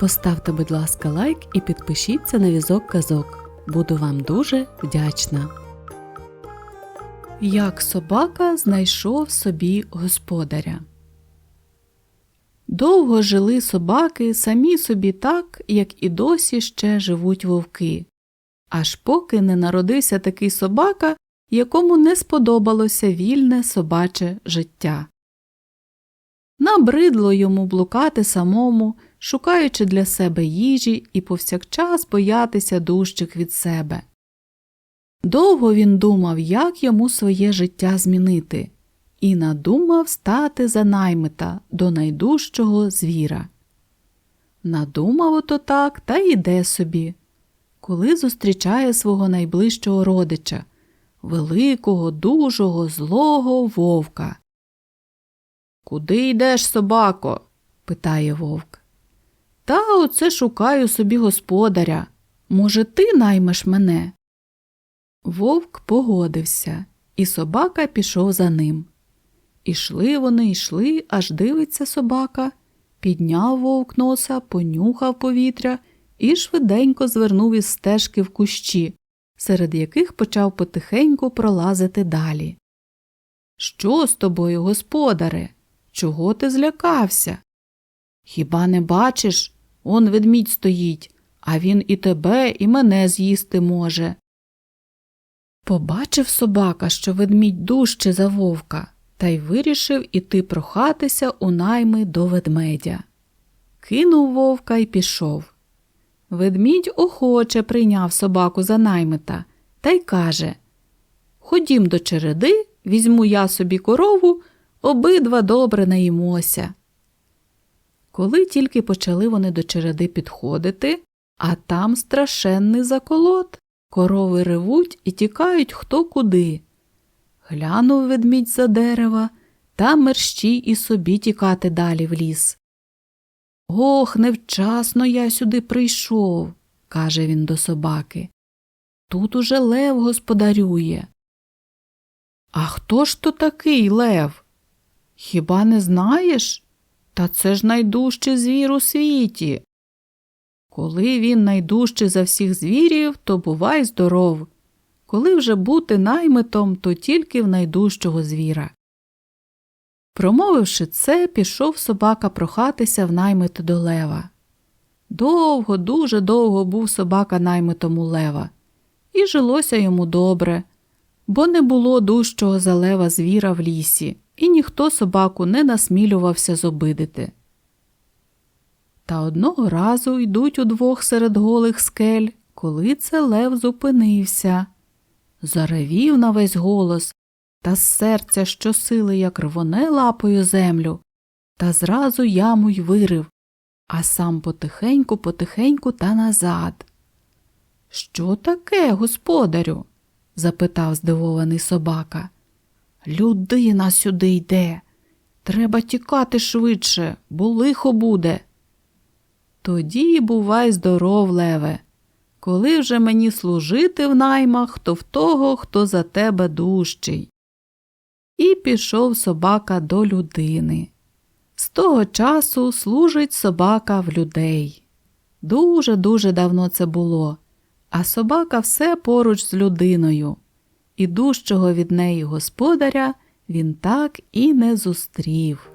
Поставте, будь ласка, лайк і підпишіться на візок казок. Буду вам дуже вдячна. Як собака знайшов собі господаря. Довго жили собаки самі собі так, як і досі ще живуть вовки. Аж поки не народився такий собака, якому не сподобалося вільне собаче життя. Набридло йому блукати самому, шукаючи для себе їжі і повсякчас боятися дужчих від себе. Довго він думав, як йому своє життя змінити, і надумав стати за наймита до найдужчого звіра. Надумав ото так та йде собі, коли зустрічає свого найближчого родича, великого, дужого, злого вовка. Куди йдеш, собако? питає вовк. Та оце шукаю собі господаря. Може, ти наймеш мене? Вовк погодився, і собака пішов за ним. Ішли вони, йшли, аж дивиться собака, підняв вовк носа, понюхав повітря і швиденько звернув із стежки в кущі, серед яких почав потихеньку пролазити далі. Що з тобою, господаре? Чого ти злякався? Хіба не бачиш? Он ведмідь стоїть, а він і тебе, і мене з'їсти може. Побачив собака, що ведмідь дужче за вовка, та й вирішив іти прохатися у найми до ведмедя. Кинув вовка й пішов. Ведмідь охоче прийняв собаку за наймита та й каже Ходім до череди, візьму я собі корову, обидва добре наїмося. Коли тільки почали вони до череди підходити, а там страшенний заколот. Корови ревуть і тікають хто куди. Глянув ведмідь за дерева та мерщій і собі тікати далі в ліс. Ох, невчасно я сюди прийшов, каже він до собаки. Тут уже лев господарює. А хто ж то такий лев? Хіба не знаєш? Та це ж найдужчий звір у світі. Коли він найдужчий за всіх звірів, то бувай здоров. Коли вже бути наймитом, то тільки в найдужчого звіра. Промовивши це, пішов собака прохатися в наймит до лева. Довго, дуже довго був собака наймитом у лева, і жилося йому добре, бо не було дужчого за лева звіра в лісі, і ніхто собаку не насмілювався зобидити. Та одного разу йдуть удвох серед голих скель, коли це лев зупинився. Заревів на весь голос, та з серця щосили, як рвоне лапою землю, та зразу яму й вирив, а сам потихеньку, потихеньку та назад. Що таке, господарю? запитав здивований собака. Людина сюди йде. Треба тікати швидше, бо лихо буде. Тоді бувай здоров, леве. Коли вже мені служити в наймах, то в того, хто за тебе дужчий. І пішов собака до людини. З того часу служить собака в людей. Дуже дуже давно це було, а собака все поруч з людиною, і дужчого від неї господаря він так і не зустрів.